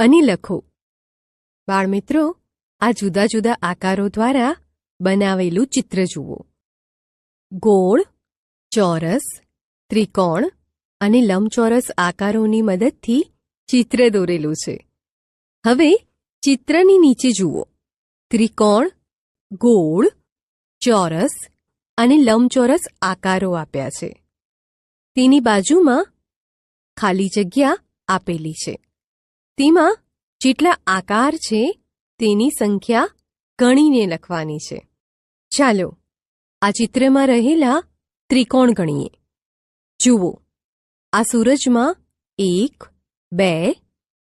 અને લખો. બાળમિત્રો, આ જુદા જુદા આકારો દ્વારા બનાવેલું ચિત્ર જુઓ. ગોળ, ચોરસ, ત્રિકોણ અને લંબચોરસ આકારોની મદદથી ચિત્ર દોરેલું છે. હવે ચિત્રની નીચે જુઓ. ત્રિકોણ, ગોળ, ચોરસ અને લંબચોરસ આકારો આપ્યા છે. તેની બાજુમાં ખાલી જગ્યા આપેલી છે. તેમાં જેટલા આકાર છે, તેની સંખ્યા ગણીને લખવાની છે. ચાલો, આ ચિત્રમાં રહેલા ત્રિકોણ ગણીએ. જુઓ, આ સૂરજમાં એક, બે,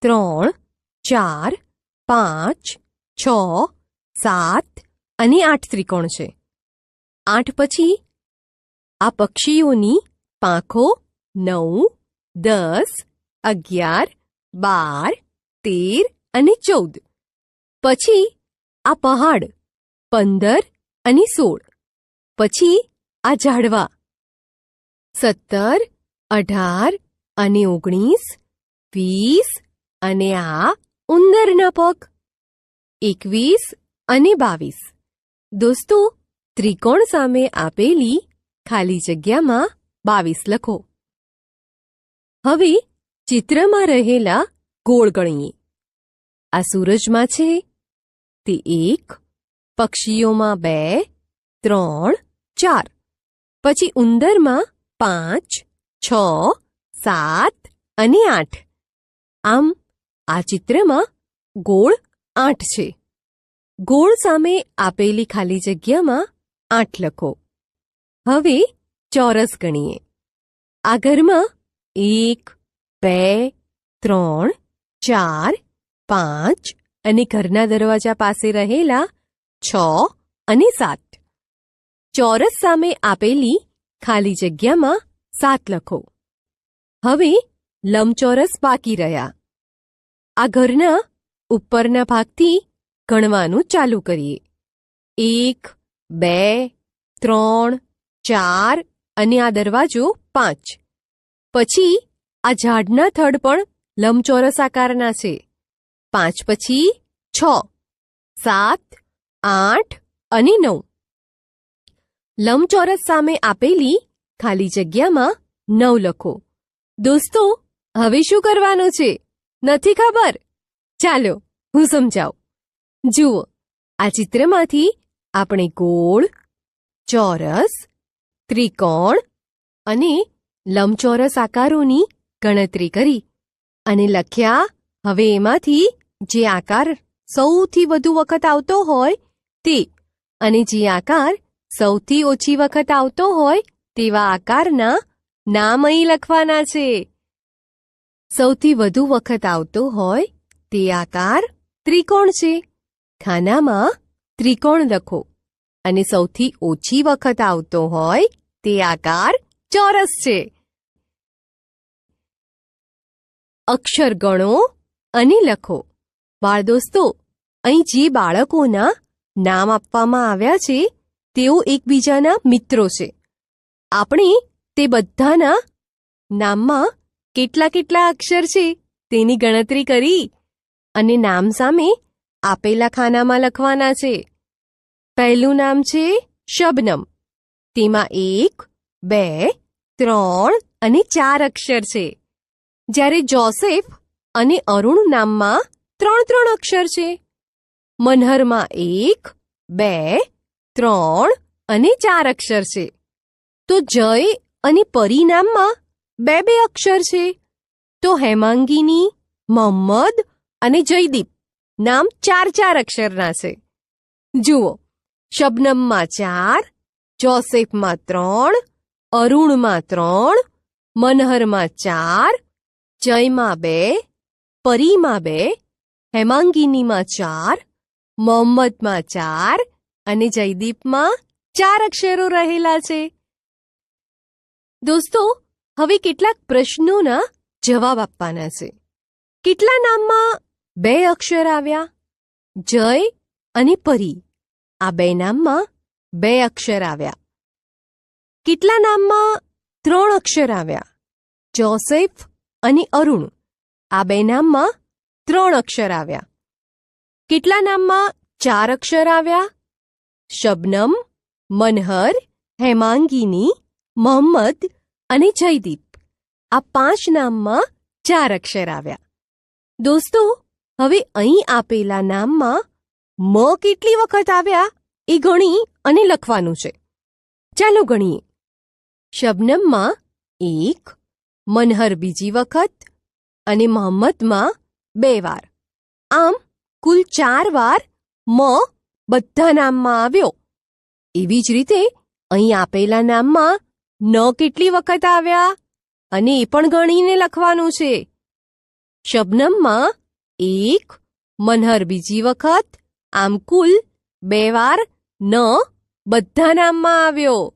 ત્રણ, ચાર, પાંચ, છ, સાત અને આઠ ત્રિકોણ છે. આઠ પછી આ પક્ષીઓની પાંખો નવ, દસ, અગિયાર બાર, તેર અને ચૌદ. પછી આ પહાડ પંદર અને સોળ. પછી આ ઝાડવા સત્તર, અઢાર અને ઓગણીસ, વીસ અને આ ઉંદરના પગ. એકવીસ અને બાવીસ. દોસ્તો, ત્રિકોણ સામે આપેલી ખાલી જગ્યામાં બાવીસ લખો. હવે ચિત્રમાં રહેલા ગોળ ગણીએ આ સૂરજમાં છે તે એક, પક્ષીઓમાં બે, ત્રણ, ચાર. પછી ઉંદરમાં પાંચ, છ, સાત અને આઠ. આમ આ ચિત્રમાં ગોળ આઠ છે. ગોળ સામે આપેલી ખાલી જગ્યામાં આઠ લખો. હવે ચોરસ ગણીએ. આ ઘરમાં એક બે, ત્રણ, ચાર, પાંચ અને ઘરના દરવાજા પાસે રહેલા છ અને સાત. ચોરસ સામે આપેલી ખાલી જગ્યામાં સાત લખો. હવે લંબચોરસ બાકી રહ્યા. આ ઘરના ઉપરના ભાગથી ગણવાનું ચાલુ કરીએ. એક, બે, ત્રણ, ચાર અને આ દરવાજો પાંચ. પછી આ ઝાડના થડ પણ લંબચોરસ આકારના છે. પાંચ પછી છ, સાત, આઠ અને નવ. લંબચોરસ સામે આપેલી ખાલી જગ્યામાં નવ લખો. દોસ્તો, હવે શું કરવાનું છે? નથી ખબર? ચાલો, હું સમજાવું. જુઓ, આ ચિત્રમાંથી આપણે ગોળ, ચોરસ, ત્રિકોણ અને લંબચોરસ આકારોની ગણતરી કરી અને લખ્યા, હવે એમાંથી જે આકાર સૌથી વધુ વખત આવતો હોય તે અને જે આકાર સૌથી ઓછી વખત આવતો હોય તેવા આકારના નામ અહીં લખવાના છે. સૌથી વધુ વખત આવતો હોય તે આકાર ત્રિકોણ છે. ખાનામાં ત્રિકોણ લખો અને સૌથી ઓછી વખત આવતો હોય તે આકાર ચોરસ છે. અક્ષર ગણો અને લખો. બાળ દોસ્તો, અહીં જે બાળકોના નામ આપવામાં આવ્યા છે, તેઓ એકબીજાના મિત્રો છે. આપણે તે બધાના નામમાં કેટલા કેટલા અક્ષર છે તેની ગણતરી કરી અને નામ સામે આપેલા ખાનામાં લખવાના છે. પહેલું નામ છે શબનમ. તેમાં એક, બે, ત્રણ અને ચાર અક્ષર છે. જ્યારે જોસેફ અને અરુણ નામમાં ત્રણ ત્રણ અક્ષર છે. મનહરમાં એક, બે, ત્રણ અને ચાર અક્ષર છે. તો જય અને પરિણામમાં બે બે અક્ષર છે. તો હેમાંગીની મોહમ્મદ અને જયદીપ નામ ચાર ચાર અક્ષરના છે. જુઓ, શબનમમાં ચાર, જોસેફમાં ત્રણ, અરુણમાં ત્રણ, મનહરમાં ચાર જયમાં બે પરીમાં બે હેમાંગીનીમાં ચાર, મોહમ્મદમાં ચાર અને જયદીપમાં ચાર અક્ષરો રહેલા છે. દોસ્તો, હવે કેટલાક પ્રશ્નોના જવાબ આપવાના છે. કેટલા નામમાં બે અક્ષર આવ્યા? જય અને પરી. આ બે નામમાં બે અક્ષર આવ્યા. કેટલા નામમાં ત્રણ અક્ષર આવ્યા? જોસેફ અને અરુણ. આ બે નામમાં ત્રણ અક્ષર આવ્યા. કેટલા નામમાં ચાર અક્ષર આવ્યા? શબનમ, મનહર, હેમાંગીની, મોહમ્મદ અને જયદીપ. આ પાંચ નામમાં ચાર અક્ષર આવ્યા. દોસ્તો, હવે અહીં આપેલા નામમાં મ કેટલી વખત આવ્યા એ ગણી અને લખવાનું છે. ચાલો ગણીએ. શબનમમાં એક મનહર બીજી વખત અને મોહમ્મદમાં બે વાર. આમ, કુલ ચાર વાર મ બધા નામમાં આવ્યો. એવી જ રીતે અહીં આપેલા નામમાં ન કેટલી વખત આવ્યા અને એ પણ ગણીને લખવાનું છે. શબનમમાં એક, મનહર બીજી વખત, આમ કુલ બે વાર ન બધા નામમાં આવ્યો.